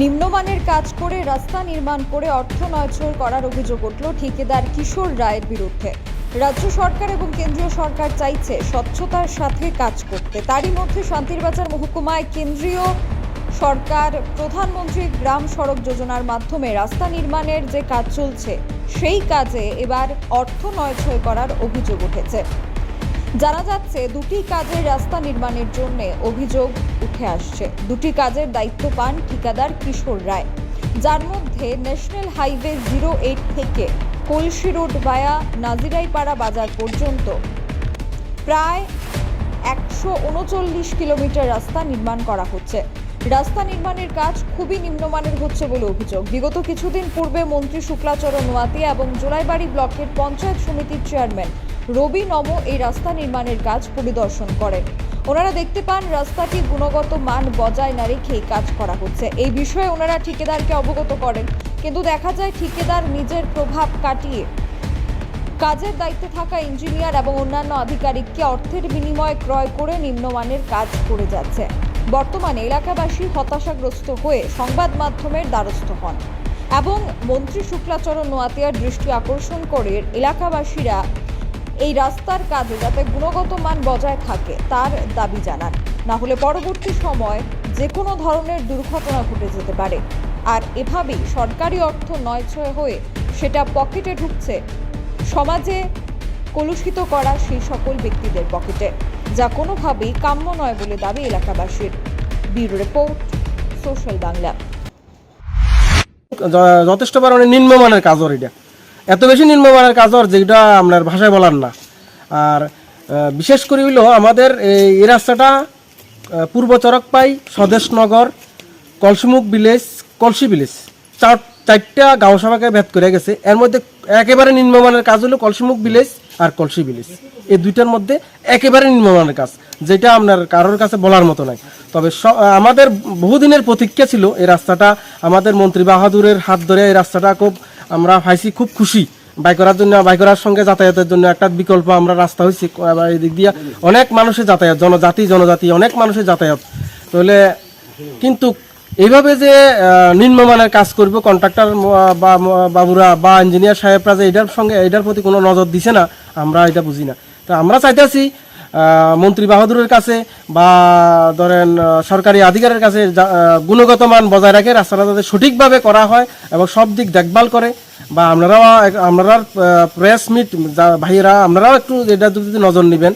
নিম্নমানের কাজ করে রাস্তা নির্মাণ করে অর্থ নয়ছল করার অভিযোগ উঠল ঠিকাদার কিশোর রায়ের বিরুদ্ধে। রাজ্য সরকার এবং কেন্দ্রীয় সরকার চাইছে স্বচ্ছতার সাথে কাজ করতে। তারই মধ্যে শান্তির শান্তিরবাজার মহকুমায় কেন্দ্রীয় সরকার প্রধানমন্ত্রী গ্রাম সড়ক যোজনার মাধ্যমে রাস্তা নির্মাণের যে কাজ চলছে, সেই কাজে এবার অর্থ নয়ছয় করার অভিযোগ উঠেছে। জানা যাচ্ছে, দুটি কাজের রাস্তা নির্মাণের জন্য অভিযোগ উঠে আসছে। দুটি কাজের দায়িত্ব পান ঠিকাদার কিশোর রায়। যার মধ্যে ন্যাশনাল হাইওয়ে জিরো এইট থেকে কলসি রোড ভায়া নাজিরাইপাড়া বাজার পর্যন্ত প্রায় একশো উনচল্লিশ কিলোমিটার রাস্তা নির্মাণ করা হচ্ছে। রাস্তা নির্মাণের কাজ খুবই নিম্নমানের হচ্ছে বলে অভিযোগ। বিগত কিছুদিন পূর্বে মন্ত্রী শুক্লাচরণ ওয়াতি এবং জোলাইবাড়ি ব্লকের পঞ্চায়েত সমিতির চেয়ারম্যান রবি নম এই রাস্তা নির্মাণের কাজ পরিদর্শন করেন ওনারা দেখতে পান, রাস্তাটি গুণগত মান বজায় না রেখেই কাজ করা হচ্ছে। এই বিষয়ে ওনারা ঠিকাদারকে অবগত করেন। কিন্তু দেখা যায়, ঠিকাদার নিজের প্রভাব কাটিয়ে কাজের দায়িত্বে থাকা ইঞ্জিনিয়ার এবং অন্যান্য আধিকারিককে অর্থের বিনিময়ে ক্রয় করে নিম্নমানের কাজ করে যাচ্ছে। বর্তমানে এলাকাবাসী হতাশাগ্রস্ত হয়ে সংবাদ মাধ্যমের দ্বারস্থ হন এবং মন্ত্রী শুক্লাচরণ নোয়াতিয়ার দৃষ্টি আকর্ষণ করে এলাকাবাসীরা এই রাস্তার কাজে যাতে গুণগত মান বজায় থাকে, তার দাবি জানান। না হলে পরবর্তী সময় যে কোনো ধরনের দুর্ঘটনা ঘটে যেতে পারে। আর এভাবেই সরকারি অর্থ নয়ছয় হয়ে সেটা পকেটে ঢুকছে সমাজে কলুষিত করা সেই সকল ব্যক্তিদের পকেটে, যা কোনোভাবেই কাম্য নয় বলে দাবি এলাকাবাসীর। Bureau report, social Bangla. যথেষ্ট পরিমাণে নিম্নমানের কাজ এটা। এত বেশি নিম্নমানের কাজর যেটা আপনার ভাষায় বলার না। আর বিশেষ করে হইল আমাদের এই রাস্তাটা পূর্ব চরকপাই স্বদেশনগর কলসিমুখ ভিলেজ, কলসি ভিলেজ। চার, চারটা গাঁও সভাকে ভেদ করে গেছে। এর মধ্যে একেবারে নিম্নমানের কাজ হলো কলসিমুখ ভিলেজ আর কলসি ভিলেজ। এই দুইটার মধ্যে একেবারে নিম্নমানের কাজ, যেটা আপনার কারোর কাছে বলার মতো নাই। তবে আমাদের বহুদিনের প্রতীক্ষা ছিল এই রাস্তাটা, আমাদের মন্ত্রী বাহাদুরের হাত ধরে এই রাস্তাটা খুব আমরা পাইছি খুব খুশি। বাই করার জন্য, বাই করার সঙ্গে যাতায়াতের জন্য একটা বিকল্প আমরা রাস্তা হয়েছি আবার এই দিক দিয়ে অনেক মানুষের যাতায়াত, জনজাতি জনজাতি, অনেক মানুষের যাতায়াত। তাহলে কিন্তু এইভাবে যে নিম্নমানের কাজ করবে কন্ট্রাক্টর বা বাবুরা বা ইঞ্জিনিয়ার সাহেবরা যে এটার সঙ্গে, এটার প্রতি কোনো নজর দিছে না, আমরা এটা বুঝি না। তো আমরা চাইতেছি মন্ত্রী বাহাদুরের কাছে বা ধরেন সরকারি আধিকারের কাছে যা- গুণগত মান বজায় রাখে রাস্তাটা যাতে সঠিকভাবে করা হয় এবং সব দিক দেখভাল করে বা আপনারাও আপনারা প্রেস মিট ভাইয়েরা আপনারাও একটু এটা যদি নজর নেবেন।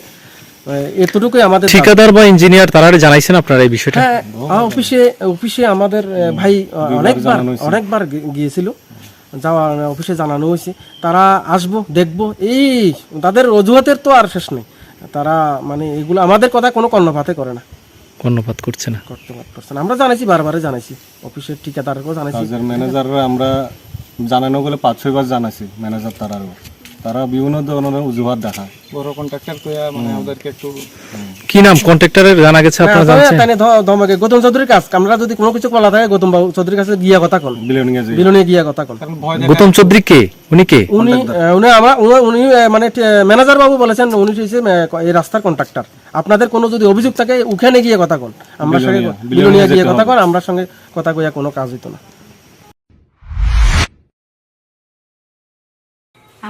এতটুকুই আমাদের। ঠিকাদার বা ইঞ্জিনিয়ার তারা জানাইছেন আপনারা এই বিষয়টা? হ্যাঁ অফিসে অফিসে আমাদের ভাই অনেকবার অনেকবার গিয়েছিল। যাওয়া অফিসে জানানো হয়েছে। তারা আসব দেখব এই তাদের অজুহাতের তো আর শেষ নেই। তারা মানে এগুলো আমাদের কথা কোনো কর্ণপাতে করে না। কর্ণপাত করছে না। কর্ণপাত করছে না। আমরা জানাইছি বারবারে জানাইছি। অফিসের ঠিকাদারকেও জানাইছি। ম্যানেজাররা আমরা জানানো গেলে পাঁচ ছয় বার জানাইছি ম্যানেজার তারারও তারা বিভিন্ন ধরনের অজুহাত দেখায় বড় কন্ট্রাক্টর কইয়া মানে ওদেরকে একটু কি নাম? কন্ট্রাক্টরের জানা গেছে আপনারা তাই ধমকে গৌতম চৌধুরীর কাজ। আমরা যদি কোনো কিছু বলা থাকে গৌতম বাবু চৌধুরীর কাছে গিয়া কথা কন। গিয়া কথা কন। গৌতম চৌধুরী কে? উনি কে? উনি উনি আমরা উনি- মানে ম্যানেজার বাবু বলেছেন উনি আহ, এই রাস্তার কন্ট্রাক্টর আপনাদের কোনো যদি অভিযোগ থাকে ওখানে গিয়ে কথা কোন। আমরা সঙ্গে বিলোনিয়া, গিয়ে কথা। কোন আমরা সঙ্গে কথা কইয়া কোনো কাজ হইতো না।